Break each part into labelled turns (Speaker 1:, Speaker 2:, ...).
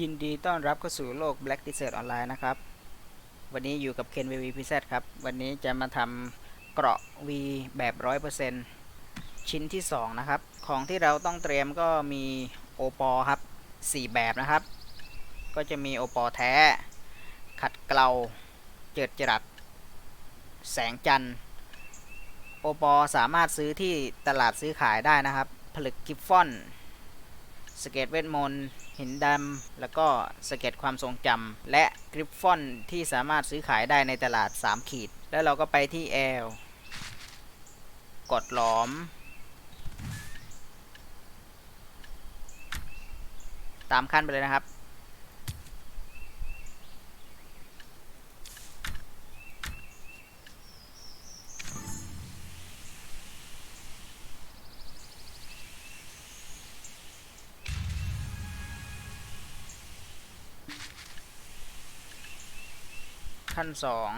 Speaker 1: ยินดีต้อนรับเข้าสู่โลก Black Desert ออนไลน์นะครับ วันนี้อยู่กับเคน VVPZ ครับ วันนี้จะมาทำเกราะ V แบบ 100%ชิ้นที่ 2 นะครับ ของที่เราต้องเตรียมก็มีโอปอครับ 4 แบบนะครับ ก็จะมีโอปอแท้ ขัดเกลา เจิดจรัส แสงจันทร์ โอปอสามารถซื้อที่ตลาดซื้อขายได้นะครับ ผลึกกิฟฟอน สเก็ตเวทมนต์หินดำ แล้วก็สเก็ตความทรงจำและกริฟฟอนที่สามารถซื้อขายได้ในตลาด 3 ขีด แล้วเราก็ไปที่แอลกดหลอม ตามขั้นไปเลยนะครับ ขั้นสอง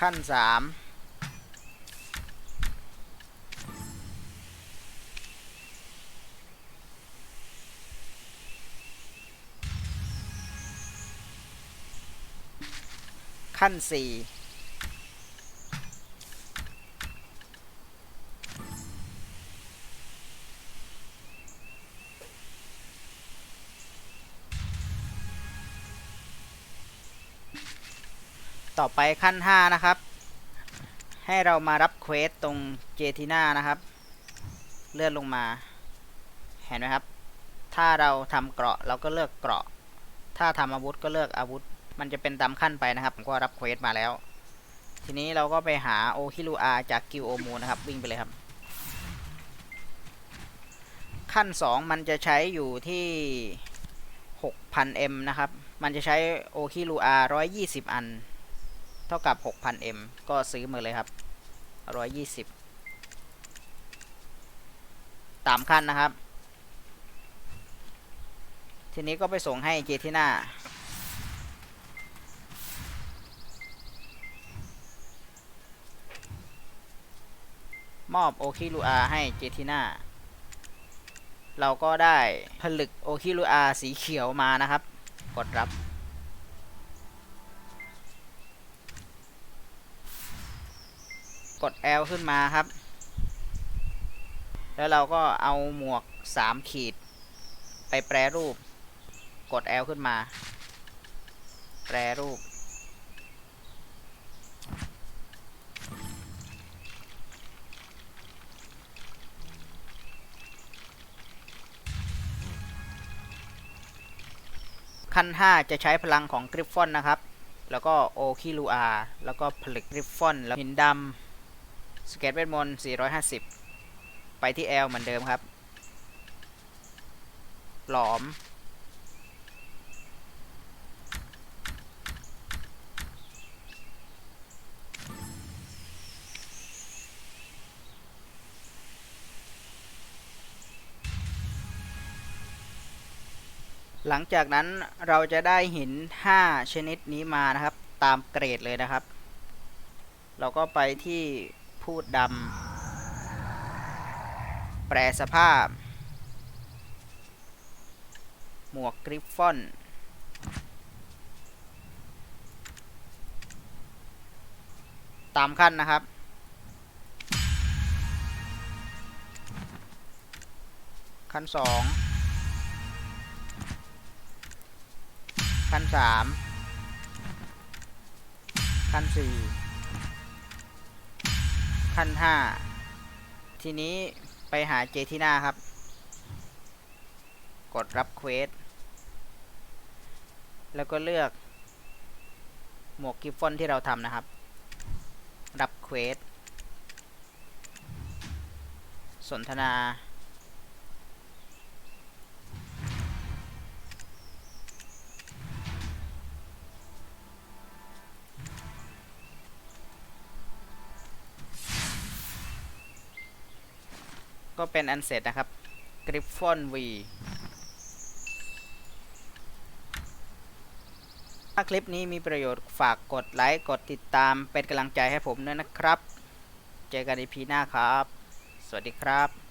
Speaker 1: ขั้นสามขั้นสี่ ต่อไปขั้น 5 นะครับ ให้เรามารับเควสตรงเจทีน่านะครับ เลื่อนลงมา เห็นไหมครับ ถ้าเราทำเกราะเราก็เลือกเกราะ ถ้าทำอาวุธก็เลือกอาวุธ มันจะเป็นตามขั้นไปนะครับ ผมก็รับเควสมาแล้ว ทีนี้เราก็ไปหาโอคิรูอาจากกิวโอมูนะครับ วิ่งไปเลยครับขั้น 2 มันจะใช้อยู่ที่ 6,000M นะครับ มันจะใช้โอคิรูอา120 อัน เท่ากับ 6,000M ก็ซื้อมาเลยครับ 120 ตามขั้นนะครับ ทีนี้ก็ไปส่งให้เจทิน่ามอบโอคิรูอาให้เจทิน่าเราก็ได้ผลึกโอคิรูอาสีเขียวมานะครับ กดรับ กด L ขึ้นมาครับ แล้วเราก็เอาหมวก 3 ขีด ไปแปรรูป กด L ขึ้นมา แปรรูป ขั้น 5 จะใช้พลังของกริฟฟอนนะครับแล้วก็โอคิลูอา แล้วก็ผลึกกริฟฟอน แล้วหินดำ สเก็ตเวทมนต์450 ไปที่ L เหมือนเดิมครับ หลอม หลังจากนั้นเราจะได้หิน 5 ชนิดนี้มานะครับ ตามเกรดเลยนะครับ เราก็ไปที่ พูดดำ แปรสภาพ หมวกกริฟฟอน ตามขั้นนะครับขั้นสองขั้นสามขั้นสี่ ขั้นห้าทีนี้ไปหาเจที่หน้าครับ กดรับเควส แล้วก็เลือกหมวกกิฟฟอนที่เราทำนะครับ รับเควส สนทนา ก็เป็นอันเสร็จนะครับกริฟฟอนวีถ้าคลิปนี้มีประโยชน์ฝากกดไลค์ กดติดตามเป็นกำลังใจให้ผมด้วยนะครับ เจอกันในพีหน้าครับ สวัสดีครับ